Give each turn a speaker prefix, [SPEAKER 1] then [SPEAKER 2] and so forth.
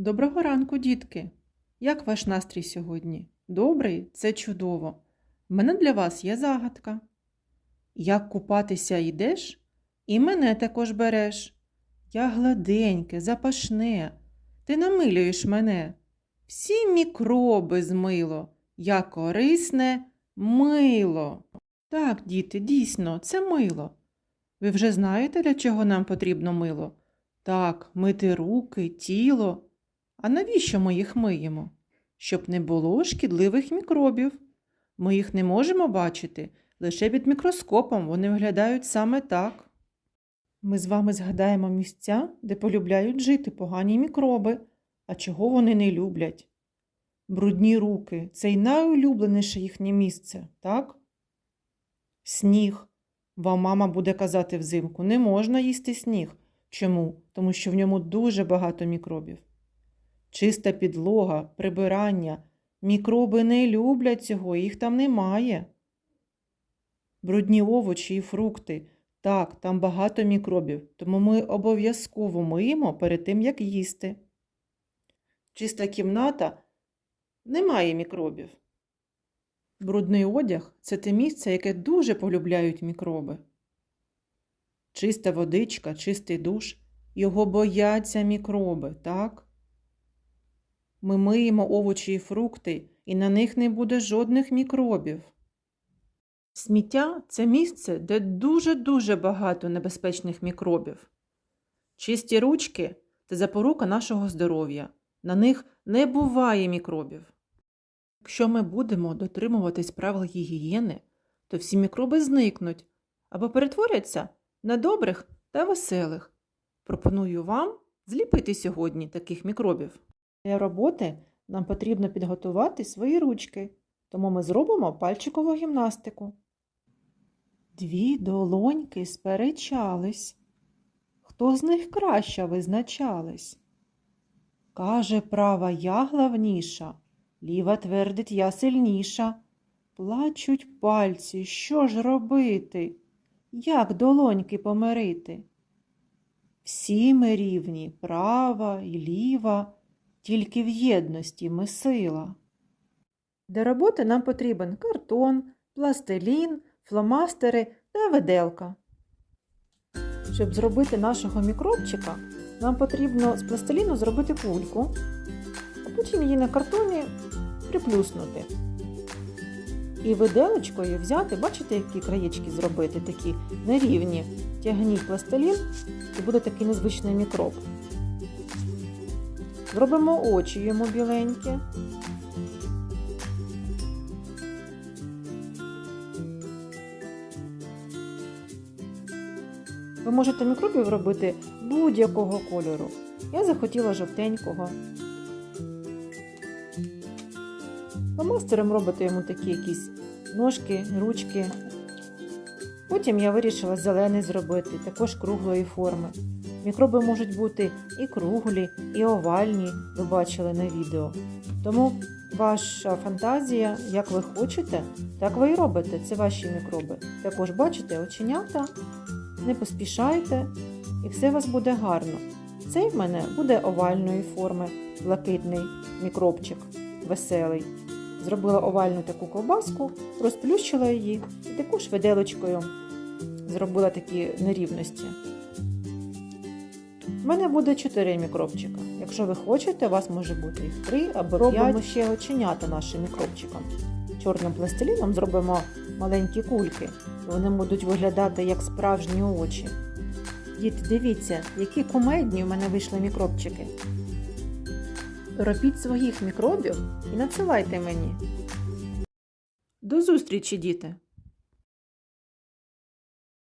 [SPEAKER 1] Доброго ранку, дітки! Як ваш настрій сьогодні? Добрий? Це чудово. В мене для вас є загадка. Як купатися йдеш, і мене також береш. Я гладеньке, запашне, ти намилюєш мене. Всі мікроби змило, я корисне мило. Так, діти, дійсно, це мило. Ви вже знаєте, для чого нам потрібно мило? Так, мити руки, тіло. А навіщо ми їх миємо? Щоб не було шкідливих мікробів. Ми їх не можемо бачити, лише під мікроскопом вони виглядають саме так. Ми з вами згадаємо місця, де полюбляють жити погані мікроби, а чого вони не люблять. Брудні руки це й найулюбленіше їхнє місце, так? Сніг. Вам мама буде казати взимку, не можна їсти сніг. Чому? Тому що в ньому дуже багато мікробів. Чиста підлога, прибирання. Мікроби не люблять цього, їх там немає. Брудні овочі і фрукти. Так, там багато мікробів, тому ми обов'язково миємо перед тим, як їсти. Чиста кімната немає мікробів. Брудний одяг це те місце, яке дуже полюбляють мікроби. Чиста водичка, чистий душ, його бояться мікроби, так? Ми миємо овочі і фрукти, і на них не буде жодних мікробів. Сміття це місце, де дуже-дуже багато небезпечних мікробів. Чисті ручки це запорука нашого здоров'я. На них не буває мікробів. Якщо ми будемо дотримуватись правил гігієни, то всі мікроби зникнуть або перетворяться на добрих та веселих. Пропоную вам зліпити сьогодні таких мікробів. Для роботи нам потрібно підготувати свої ручки, тому ми зробимо пальчикову гімнастику. Дві долоньки сперечались. Хто з них краще визначались? Каже права я главніша, ліва твердить я сильніша. Плачуть пальці, що ж робити? Як долоньки помирити? Всі ми рівні, права і ліва, тільки в єдності ми сила. Для роботи нам потрібен картон, пластилін, фломастери та виделка. Щоб зробити нашого мікробчика, нам потрібно з пластиліну зробити кульку, а потім її на картоні приплюснути. І виделочкою взяти, бачите, які краєчки зробити, такі нерівні. Тягніть пластилін і буде такий незвичний мікроб. Зробимо очі йому біленькі. Ви можете мікробів робити будь-якого кольору. Я захотіла жовтенького. Фломастером робите йому такі якісь ножки, ручки. Потім я вирішила зелений зробити, також круглої форми. Мікроби можуть бути і круглі, і овальні, ви бачили на відео. Тому ваша фантазія, як ви хочете, так ви і робите. Це ваші мікроби. Також бачите оченята, не поспішайте, і все у вас буде гарно. Цей в мене буде овальної форми, блакитний мікробчик, веселий. Зробила овальну таку ковбаску, розплющила її і також виделочкою зробила такі нерівності. У мене буде 4 мікробчика. Якщо ви хочете, у вас може бути їх 3 або 5. Робимо ще оченята нашим мікробчикам. Чорним пластиліном зробимо маленькі кульки. Вони будуть виглядати як справжні очі. Діти, дивіться, які кумедні у мене вийшли мікробчики. Робіть своїх мікробів і надсилайте мені. До зустрічі, діти!